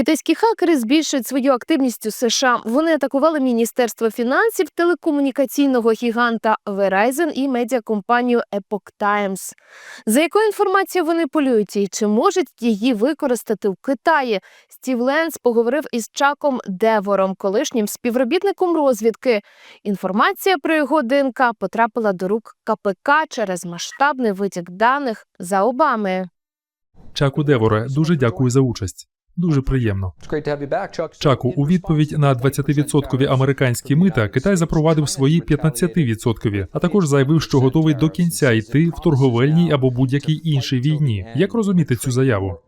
Китайські хакери збільшують свою активність у США. Вони атакували міністерство фінансів, телекомунікаційного гіганта Verizon і медіакомпанію Epoch Times. За якою інформацією вони полюють і чи можуть її використати в Китаї? Стів Ленс поговорив із Чаком Девором, колишнім співробітником розвідки. Інформація про його ДНК потрапила до рук КПК через масштабний витік даних за Обами. Чаку Деворе, дуже дякую за участь. Дуже приємно. Чаку, у відповідь на 20% американські мита Китай запровадив свої 15%, а також заявив, що готовий до кінця йти в торговельній або будь-якій іншій війні. Як розуміти цю заяву?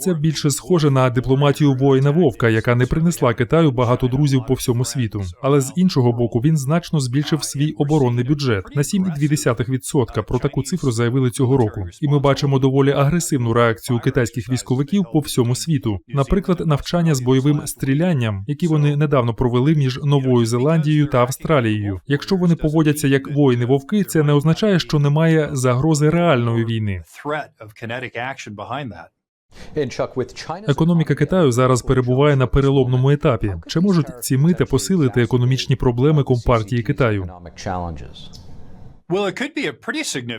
Це більше схоже на дипломатію воїна Вовка, яка не принесла Китаю багато друзів по всьому світу. Але з іншого боку, він значно збільшив свій оборонний бюджет на 7,2%. Про таку цифру заявили цього року. І ми бачимо доволі агресивну реакцію китайських військовиків по всьому світу. Наприклад, навчання з бойовим стрілянням, які вони недавно провели між Новою Зеландією та Австралією. Якщо вони поводяться як воїни вовки, це не означає, що немає загрози реальної війни. Економіка Китаю зараз перебуває на переломному етапі. Чи можуть ці мити посилити економічні проблеми компартії Китаю?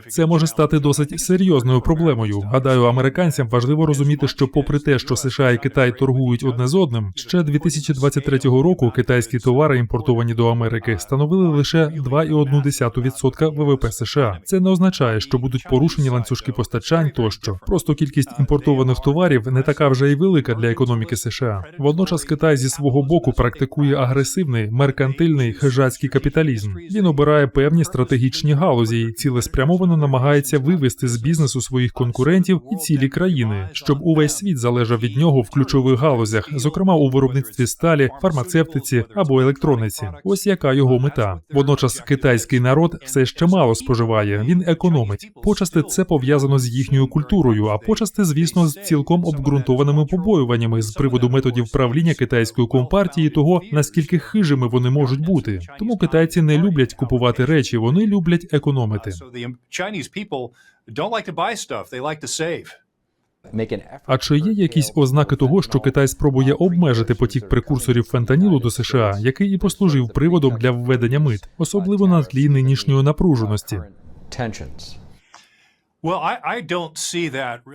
Це може стати досить серйозною проблемою. Гадаю, американцям важливо розуміти, що, попри те, що США і Китай торгують одне з одним, ще 2023 року китайські товари, імпортовані до Америки, становили лише 2,1% ВВП США. Це не означає, що будуть порушені ланцюжки постачань тощо. Просто кількість імпортованих товарів не така вже й велика для економіки США. Водночас Китай зі свого боку практикує агресивний меркантильний хижацький капіталізм. Він обирає певні стратегічні галузі цілеспрямовано намагається вивести з бізнесу своїх конкурентів і цілі країни, щоб увесь світ залежав від нього в ключових галузях, зокрема у виробництві сталі, фармацевтиці або електрониці. Ось яка його мета. Водночас китайський народ все ще мало споживає. Він економить. Почасти це пов'язано з їхньою культурою, а почасти, звісно, з цілком обґрунтованими побоюваннями з приводу методів правління китайської компартії, того наскільки хижими вони можуть бути. Тому китайці не люблять купувати речі, вони люблять економити. Effort. А чи є якісь ознаки того, що Китай спробує обмежити потік прекурсорів фентанілу до США, який і послужив приводом для введення мит, особливо на тлі нинішньої напруженості?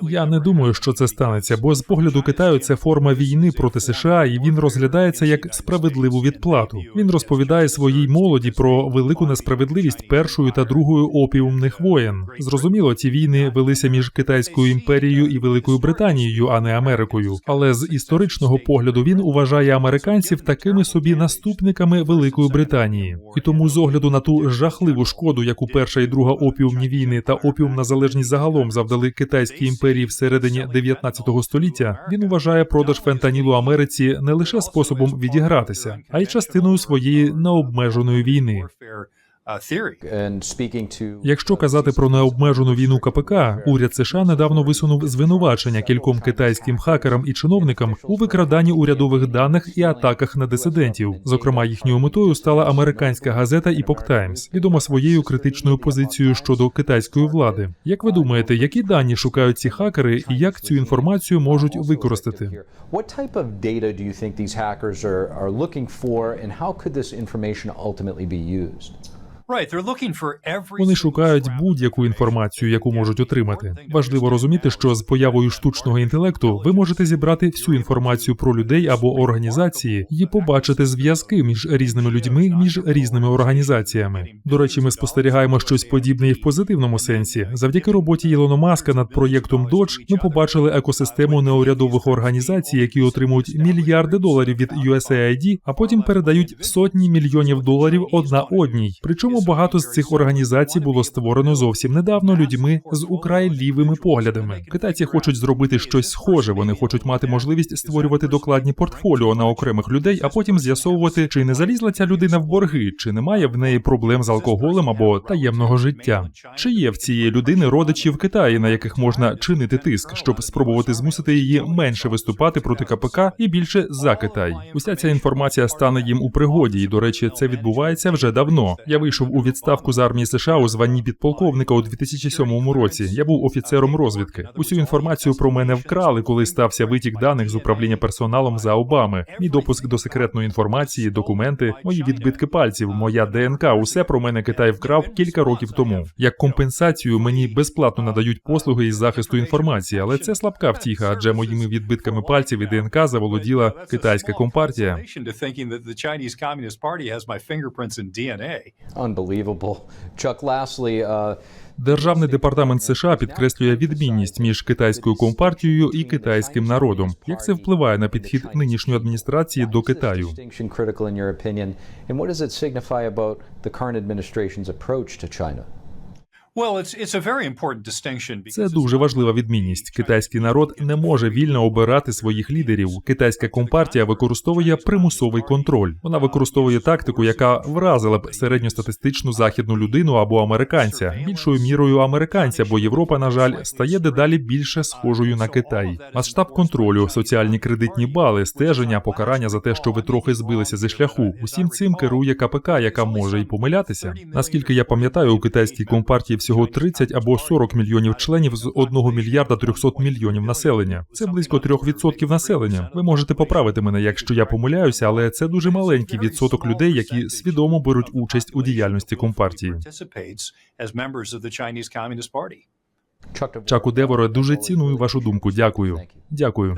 Я не думаю, що це станеться, бо з погляду Китаю це форма війни проти США, і він розглядається як справедливу відплату. Він розповідає своїй молоді про велику несправедливість першої та другої опіумних воєн. Зрозуміло, ці війни велися між Китайською імперією і Великою Британією, а не Америкою. Але з історичного погляду він вважає американців такими собі наступниками Великої Британії. І тому, з огляду на ту жахливу шкоду, яку перша і друга опіумні війни та опіумна залежність загалом завдали китайській імперії всередині 19 століття, він вважає продаж фентанілу Америці не лише способом відігратися, а й частиною своєї необмеженої війни. Warfare theory. And speaking to Якщо казати про необмежену війну КПК, уряд США недавно висунув звинувачення кільком китайським хакерам і чиновникам у викраданні урядових даних і атаках на дисидентів. Зокрема, їхньою метою стала американська газета Epoch Times, відома своєю критичною позицією щодо китайської влади. Як ви думаєте, які дані шукають ці хакери і як цю інформацію можуть використати? here, what type of data do you think these hackers are, are looking for, and how could this information ultimately be used? Вони шукають будь-яку інформацію, яку можуть отримати. Важливо розуміти, що з появою штучного інтелекту ви можете зібрати всю інформацію про людей або організації і побачити зв'язки між різними людьми, між різними організаціями. До речі, ми спостерігаємо щось подібне і в позитивному сенсі. Завдяки роботі Ілона Маска над проєктом Dodge ми побачили екосистему неурядових організацій, які отримують мільярди доларів від USAID, а потім передають сотні мільйонів доларів одна одній. Причому багато з цих організацій було створено зовсім недавно людьми з украй лівими поглядами. Китайці хочуть зробити щось схоже. Вони хочуть мати можливість створювати докладні портфоліо на окремих людей, а потім з'ясовувати, чи не залізла ця людина в борги, чи немає в неї проблем з алкоголем або таємного життя. Чи є в цієї людини родичі в Китаї, на яких можна чинити тиск, щоб спробувати змусити її менше виступати проти КПК і більше за Китай? Уся ця інформація стане їм у пригоді, і до речі, це відбувається вже давно. Я вийшов вийшов у відставку з армії США у званні підполковника у 2007 році. Я був офіцером розвідки. Усю інформацію про мене вкрали, коли стався витік даних з управління персоналом за Обами. Мій допуск до секретної інформації, документи, мої відбитки пальців, моя ДНК. Усе про мене Китай вкрав кілька років тому. Як компенсацію мені безплатно надають послуги із захисту інформації, але це слабка втіха, адже моїми відбитками пальців і ДНК заволоділа китайська компартія. Uh, Державний департамент США підкреслює відмінність між китайською компартією і китайським народом. Як це впливає на підхід нинішньої адміністрації до Китаю? China? Це дуже важлива відмінність. Китайський народ не може вільно обирати своїх лідерів. Китайська компартія використовує примусовий контроль. Вона використовує тактику, яка вразила б середньостатистичну західну людину або американця, більшою мірою американця, бо Європа, на жаль, стає дедалі більше схожою на Китай. Масштаб контролю, соціальні кредитні бали, стеження, покарання за те, що ви трохи збилися зі шляху. Усім цим керує КПК, яка може і помилятися. Наскільки я пам'ятаю, у китайській компартії всього 30 або 40 мільйонів членів з 1 мільярда 300 мільйонів населення. Це близько 3% населення. Ви можете поправити мене, якщо я помиляюся, але це дуже маленький відсоток людей, які свідомо беруть участь у діяльності компартії. Чаку Деворе, дуже ціную вашу думку. Дякую. Дякую.